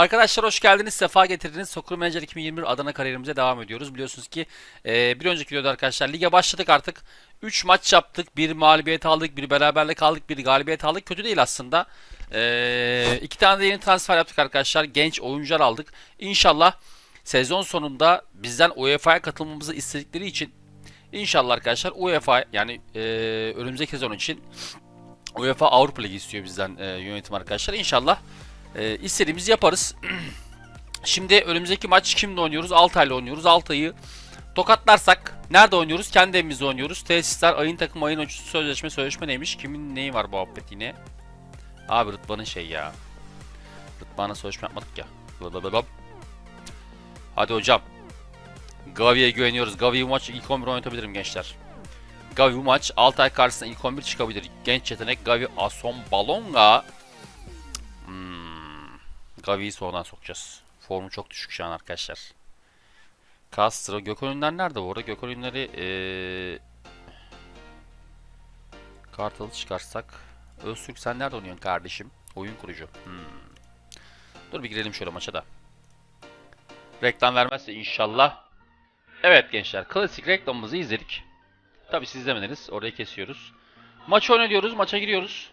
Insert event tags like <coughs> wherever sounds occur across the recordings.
Arkadaşlar hoş geldiniz, sefa getirdiniz. Soccer Manager 2021 Adana kariyerimize devam ediyoruz. Biliyorsunuz ki e, bir önceki videoda arkadaşlar lige başladık artık. 3 maç yaptık, bir mağlubiyet aldık, bir beraberlik aldık, bir galibiyet aldık. Kötü değil aslında. E, iki tane de yeni transfer yaptık arkadaşlar. Genç oyuncular aldık. İnşallah sezon sonunda bizden UEFA'ya katılmamızı istedikleri için İnşallah arkadaşlar UEFA yani e, önümüzdeki sezon için UEFA Avrupa Ligi istiyor bizden e, yönetim arkadaşlar. İnşallah e, istediğimizi yaparız. <clears throat> Şimdi önümüzdeki maç kimle oynuyoruz? Altay'la oynuyoruz. Altay'ı tokatlarsak nerede oynuyoruz? Kendi evimizde oynuyoruz. Tesisler, ayın takım, ayın oyuncusu, sözleşme, sözleşme neymiş? Kimin neyi var muhabbet yine? Abi Rıdvan'ın şey ya. Rıdvan'a sözleşme yapmadık ya. Blablabla. Hadi hocam. Gavi'ye güveniyoruz. Gavi'yi bu maç ilk 11 oynatabilirim gençler. Gavi bu maç Altay karşısında ilk 11 çıkabilir. Genç yetenek Gavi Ason Balonga. Hmm. Gavi'yi sonradan sokacağız. Formu çok düşük şu an arkadaşlar. Castro. Gökhan Ünler nerede bu arada? Gökhan Ünler'i ee... Kartalı çıkarsak. Öztürk sen nerede oynuyorsun kardeşim? Oyun kurucu. Hmm. Dur bir girelim şöyle maça da. Reklam vermezse inşallah. Evet gençler klasik reklamımızı izledik. Tabi siz izlemediniz. Orayı kesiyoruz. Maç oynuyoruz. Maça giriyoruz.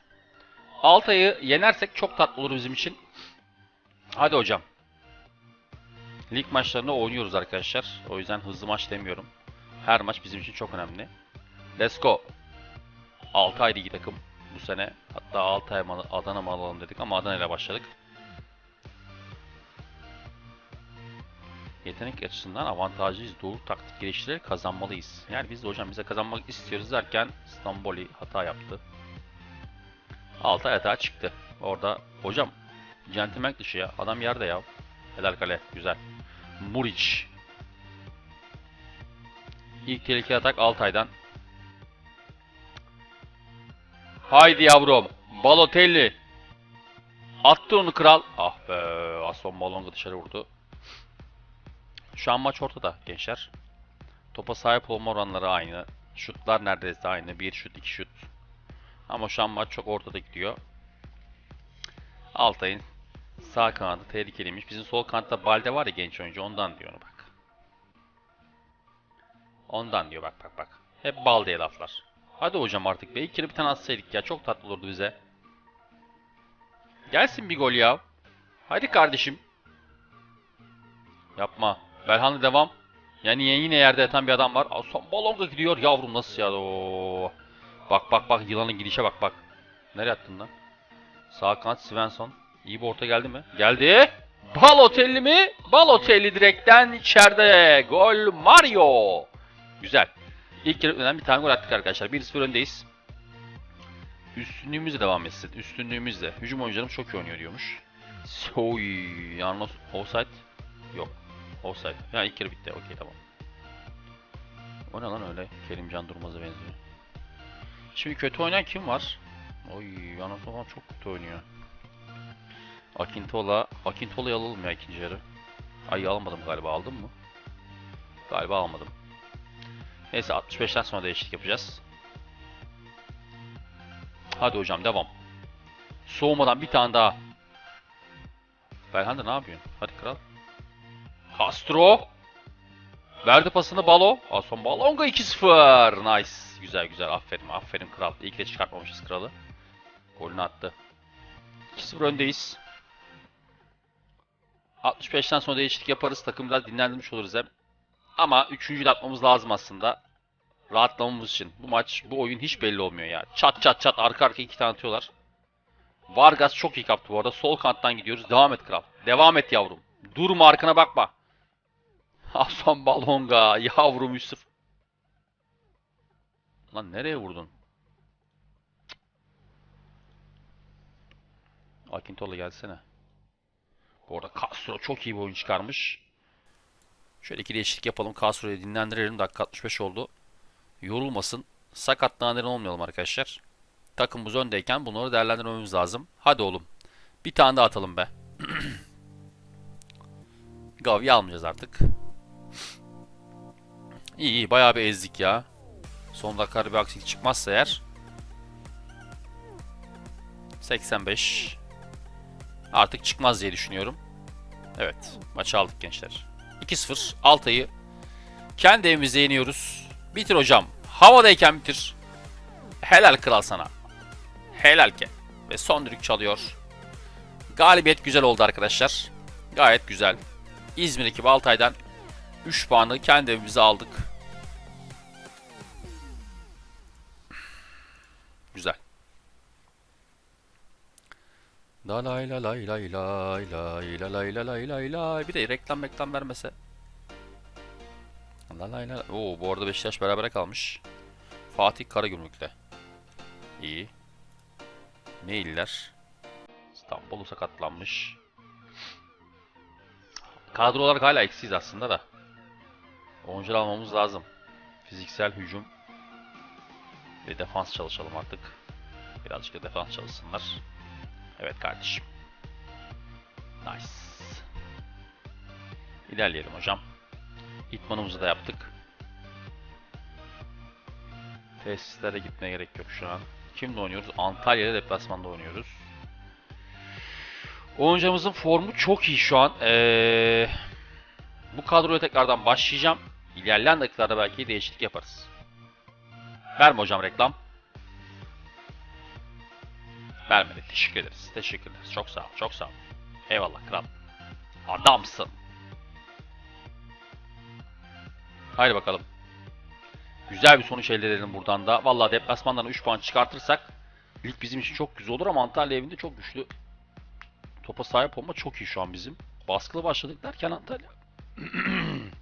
Altay'ı yenersek çok tatlı olur bizim için. Hadi hocam. Lig maçlarında oynuyoruz arkadaşlar. O yüzden hızlı maç demiyorum. Her maç bizim için çok önemli. Let's go. Altay ligi takım bu sene. Hatta Altay malı, Adana mı alalım dedik ama Adana ile başladık. Yetenek açısından avantajlıyız. Doğru taktik geliştirerek kazanmalıyız. Yani biz de hocam bize kazanmak istiyoruz derken Stamboli hata yaptı. Altay hata çıktı. Orada hocam centilmen dışı ya. Adam yerde ya. Helal kale. Güzel. Muriç. İlk tehlikeli atak Altay'dan. Haydi yavrum. Balotelli. Attı onu kral. Ah be. Aston Balonga dışarı vurdu. Şu an maç ortada gençler. Topa sahip olma oranları aynı. Şutlar neredeyse aynı. Bir şut, iki şut. Ama şu an maç çok ortada gidiyor. Altay'ın sağ kanadı tehlikeliymiş. Bizim sol kanatta Balde var ya genç oyuncu. Ondan diyor onu bak. Ondan diyor bak bak bak. Hep Balde'ye laflar. Hadi hocam artık be. Kere bir tane atsaydık ya. Çok tatlı olurdu bize. Gelsin bir gol ya. Hadi kardeşim. Yapma. Belhanda devam. Yani yine yerde yatan bir adam var. Son balonga gidiyor. Yavrum nasıl ya? Oo. Bak bak bak yılanın gidişe bak bak. Nereye attın lan? Sağ kanat Svensson. İyi bir orta geldi mi? Geldi. Balotelli mi? Balotelli direkten içeride. Gol Mario. Güzel. İlk yarıdan bir tane gol attık arkadaşlar. 1-0 öndeyiz. Üstünlüğümüzle devam etsin. Üstünlüğümüzle. Hücum oyuncularım çok iyi oynuyor diyormuş. Oy, yalnız offside yok. Offside. Ya ilk kere bitti. Okey tamam. O ne lan öyle? Kerimcan Durmaz'a benziyor. Şimdi kötü oynayan kim var? Oy Yanas falan çok kötü oynuyor. Akintola. Akintola'yı alalım ya ikinci yarı. Ay almadım galiba. Aldım mı? Galiba almadım. Neyse 65'ten sonra değişiklik yapacağız. Hadi hocam devam. Soğumadan bir tane daha. Belhanda ne yapıyorsun? Hadi kral. Castro. Verdi pasını Balo. Aston Balonga 2-0. Nice. Güzel güzel. Aferin. Aferin kral. İyi ki de çıkartmamışız kralı. Golünü attı. 2-0 öndeyiz. 65'ten sonra değişiklik yaparız. Takım biraz dinlendirmiş oluruz hem. Ama 3. de atmamız lazım aslında. Rahatlamamız için. Bu maç, bu oyun hiç belli olmuyor ya. Çat çat çat arka arka iki tane atıyorlar. Vargas çok iyi kaptı bu arada. Sol kanttan gidiyoruz. Devam et kral. Devam et yavrum. Durma arkana bakma. <laughs> Hasan Balonga yavrum Yusuf. Lan nereye vurdun? Akintola gelsene. Bu arada Castro çok iyi bir oyun çıkarmış. Şöyle iki değişiklik yapalım. Castro'yu dinlendirelim. Dakika 65 oldu. Yorulmasın. Sakatlanan olmayalım arkadaşlar. Takımımız öndeyken bunları değerlendirmemiz lazım. Hadi oğlum. Bir tane daha atalım be. <clears throat> Gavi almayacağız artık. <clears throat> İyi iyi bayağı bir ezdik ya. Son dakika bir aksilik çıkmazsa eğer. 85. Artık çıkmaz diye düşünüyorum. Evet. Maçı aldık gençler. 2-0. Altay'ı kendi evimizde yeniyoruz. Bitir hocam. Havadayken bitir. Helal kral sana. Helal ki. Ve son düdük çalıyor. Galibiyet güzel oldu arkadaşlar. Gayet güzel. İzmir ekibi Altay'dan 3 puanı kendi evimize aldık. La lay la lay lay lay lay la lay la lay lay lay. Bir de reklam reklam vermese. La lay la. Oo bu arada Beşiktaş berabere kalmış. Fatih Karagümrük'te. İyi. Mailler. İstanbul'u sakatlanmış. Kadro olarak hala eksiyiz aslında da. Oyuncular almamız lazım. Fiziksel hücum ve defans çalışalım artık. Birazcık da defans çalışsınlar. Evet kardeşim. Nice. İlerleyelim hocam. İtmanımızı da yaptık. Tesislere gitmeye gerek yok şu an. Kimle oynuyoruz? Antalya'da deplasmanda oynuyoruz. Oyuncumuzun formu çok iyi şu an. Ee, bu kadroya tekrardan başlayacağım. İlerleyen dakikalarda belki değişiklik yaparız. Verme hocam reklam. Vermedi. Teşekkür ederiz. Teşekkür ederiz. Çok sağ ol. Çok sağ ol. Eyvallah kral. Adamsın. Haydi bakalım. Güzel bir sonuç elde edelim buradan da. Vallahi deplasmandan 3 puan çıkartırsak lig bizim için çok güzel olur ama Antalya evinde çok güçlü topa sahip olma çok iyi şu an bizim. Baskılı başladık derken Antalya. <clears throat>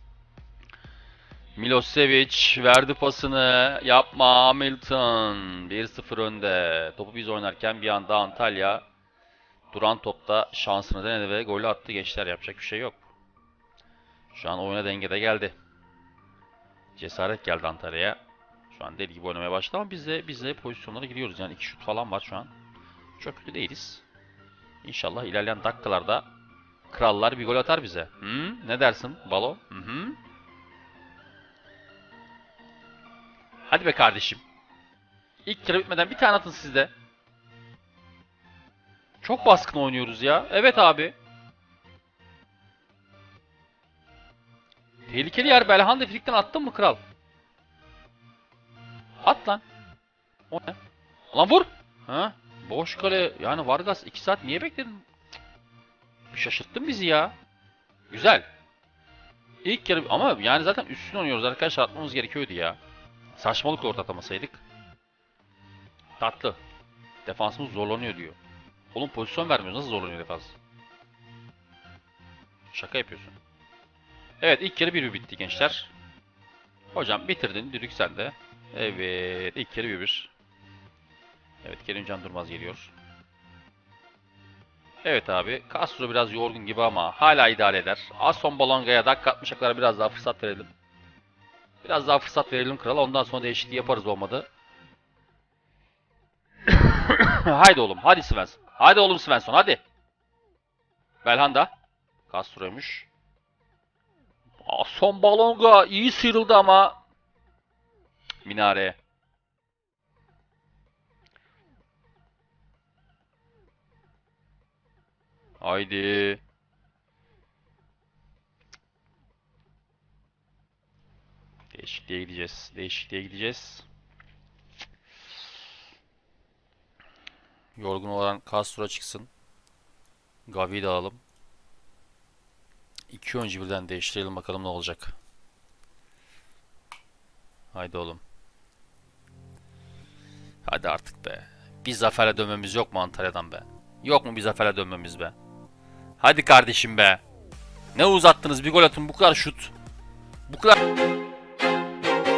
Milosevic verdi pasını. Yapma Hamilton. 1-0 önde. Topu biz oynarken bir anda Antalya duran topta şansını denedi ve golü attı gençler. Yapacak bir şey yok. Şu an oyuna dengede geldi. Cesaret geldi Antalya'ya. Şu an deli gibi oynamaya başladı ama biz de, biz de pozisyonlara giriyoruz. Yani iki şut falan var şu an. Çok kötü değiliz. İnşallah ilerleyen dakikalarda krallar bir gol atar bize. Hı? Ne dersin Balo? Hı hı. Hadi be kardeşim. İlk kere bitmeden bir tane atın sizde. Çok baskın oynuyoruz ya. Evet abi. Tehlikeli yer Belhanda Frik'ten attın mı kral? At lan. O ne? Lan vur. Ha? Boş kale. Yani Vargas 2 saat niye bekledin? Bir şaşırttın bizi ya. Güzel. İlk kere ama yani zaten üstün oynuyoruz arkadaşlar atmamız gerekiyordu ya. Saçmalıkla orta atamasaydık. Tatlı. Defansımız zorlanıyor diyor. Oğlum pozisyon vermiyoruz. Nasıl zorlanıyor defans? Şaka yapıyorsun. Evet ilk kere 1-1 bitti gençler. Hocam bitirdin. Düdük sende. Evet ilk kere 1-1. Evet Kerimcan Durmaz geliyor. Evet abi. Castro biraz yorgun gibi ama hala idare eder. Aston Bolonga'ya dakika 60'a kadar biraz daha fırsat verelim. Biraz daha fırsat verelim kral. Ondan sonra değişikliği yaparız olmadı. <coughs> Haydi oğlum. Hadi Svensson. Hadi oğlum Svensson. Hadi. Belhanda. Castro'ymuş. Son balonga iyi sıyrıldı ama. Minare. Haydi. Değişikliğe gideceğiz. Değişikliğe gideceğiz. Yorgun olan Castro çıksın. Gavi'yi de alalım. İki oyuncu birden değiştirelim bakalım ne olacak. Haydi oğlum. Hadi artık be. Bir zaferle dönmemiz yok mu Antalya'dan be? Yok mu bir zaferle dönmemiz be? Hadi kardeşim be. Ne uzattınız bir gol atın bu kadar şut. Bu kadar...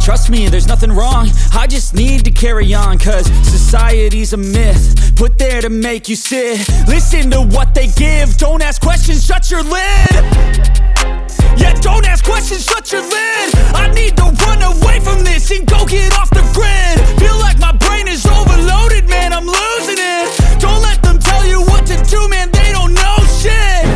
Trust me, there's nothing wrong. I just need to carry on, cause society's a myth. Put there to make you sit. Listen to what they give. Don't ask questions, shut your lid. Yeah, don't ask questions, shut your lid. I need to run away from this and go get off the grid. Feel like my brain is overloaded, man, I'm losing it. Don't let them tell you what to do, man, they don't know shit.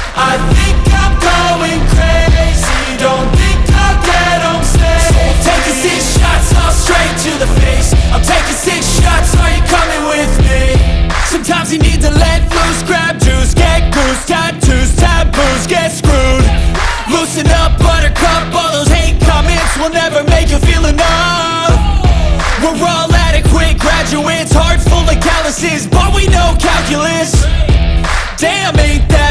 I think I'm going crazy Don't think I'll get I'm taking six shots all straight to the face I'm taking six shots, are you coming with me? Sometimes you need to let loose, grab juice, get goose, tattoos, taboos, get screwed. Loosen up, buttercup, all those hate comments will never make you feel enough. We're all adequate graduates, heart full of calluses, but we know calculus. Damn, ain't that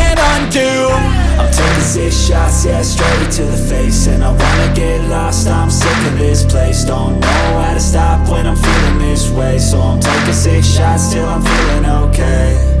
taking six shots, yeah, straight to the face. And I wanna get lost, I'm sick of this place. Don't know how to stop when I'm feeling this way. So I'm taking six shots till I'm feeling okay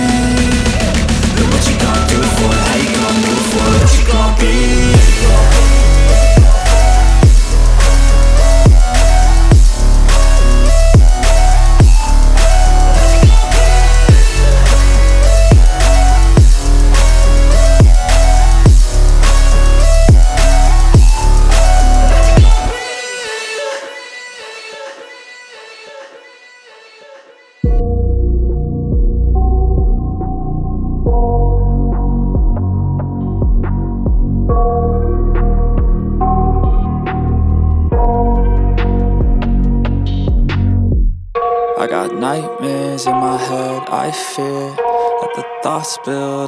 you be?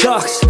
sucks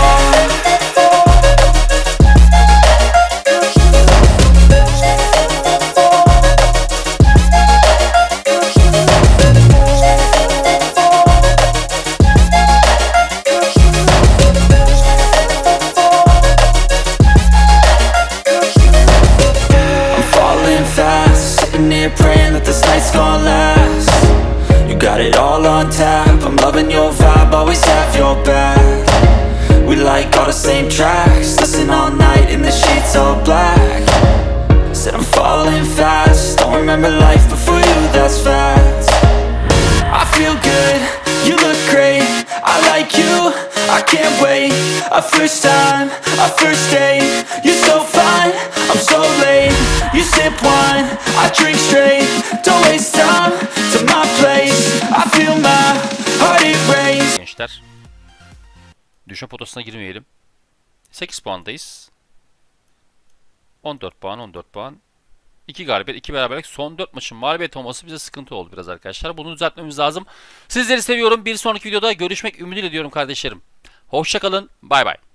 Remember life before you, that's fact. I feel good, you look great, I like you, I can't wait. A first time, a first date, you're so fine, I'm so late. You sip wine, I drink straight, don't waste time to my place. I feel my heart it race. gençler. Düşme potosuna girmeyelim. 8 puandayız. 14 puan, 14 puan. 2 galibiyet, 2 beraberlik. Son 4 maçın mağlubiyet olması bize sıkıntı oldu biraz arkadaşlar. Bunu düzeltmemiz lazım. Sizleri seviyorum. Bir sonraki videoda görüşmek ümidiyle diyorum kardeşlerim. Hoşçakalın. Bay bay.